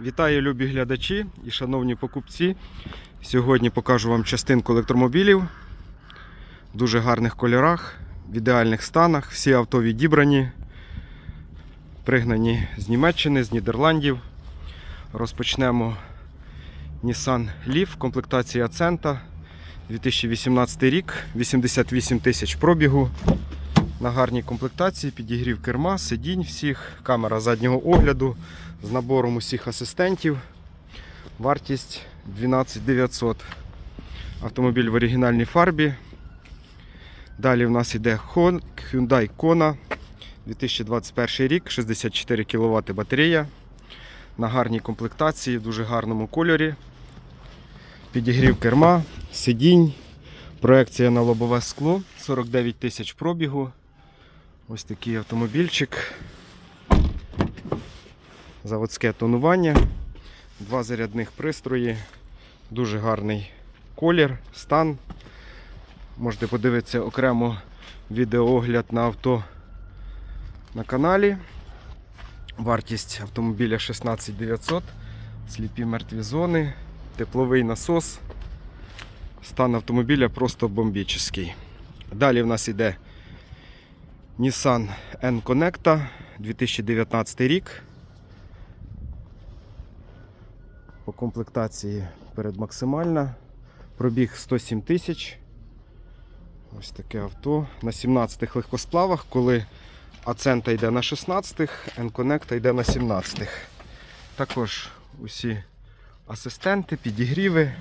Вітаю, любі глядачі і шановні покупці. Сьогодні покажу вам частинку електромобілів в дуже гарних кольорах, в ідеальних станах. Всі авто відібрані, пригнані з Німеччини, з Нідерландів. Розпочнемо Nissan Leaf, комплектація Accenta, 2018 рік, 88 тисяч пробігу. На гарній комплектації, підігрів керма, сидінь всіх, камера заднього огляду з набором усіх асистентів. Вартість 12 900. Автомобіль в оригінальній фарбі. Далі в нас йде Hyundai Kona 2021 рік, 64 кВт батарея. На гарній комплектації, в дуже гарному кольорі. Підігрів керма, сидінь, проекція на лобове скло, 49 тисяч пробігу. Ось такий автомобільчик. Заводське тонування, два зарядних пристрої, дуже гарний колір, стан. Можете подивитися окремо відеоогляд на авто на каналі. Вартість автомобіля 16 900, сліпі мертві зони, тепловий насос. Стан автомобіля просто бомбічний. Далі в нас йде Nissan N-Connecta 2019 рік. По комплектації перед максимальна. Пробіг 107 тисяч. Ось таке авто. На 17-х легкосплавах, коли Ацента йде на 16-х, N-Connecta йде на 17-х. Також усі асистенти, підігріви.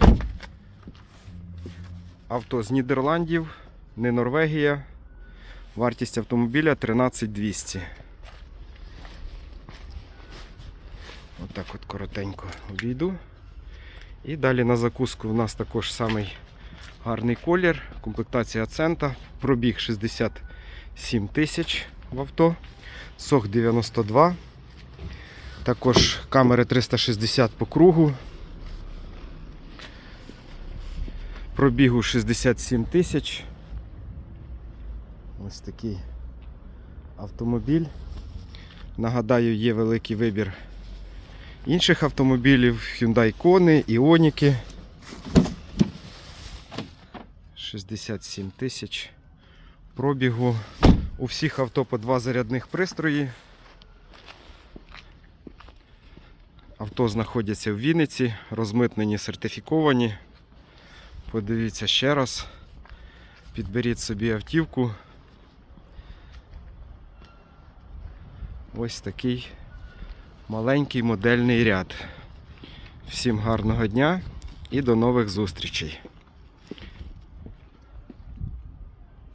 Авто з Нідерландів, не Норвегія. Вартість автомобіля 13200. Отак от коротенько обійду. І далі на закуску в нас також самий гарний колір. Комплектація Ацента. Пробіг 67 тисяч в авто. Сох 92. Також камери 360 по кругу. Пробігу 67 тисяч. Ось такий автомобіль. Нагадаю, є великий вибір інших автомобілів, Hyundai Kona, Іоніки. 67 тисяч пробігу. У всіх авто по два зарядних пристрої. Авто знаходяться в Вінниці, розмитнені, сертифіковані. Подивіться ще раз. Підберіть собі автівку. Ось такий маленький модельний ряд. Всім гарного дня і до нових зустрічей!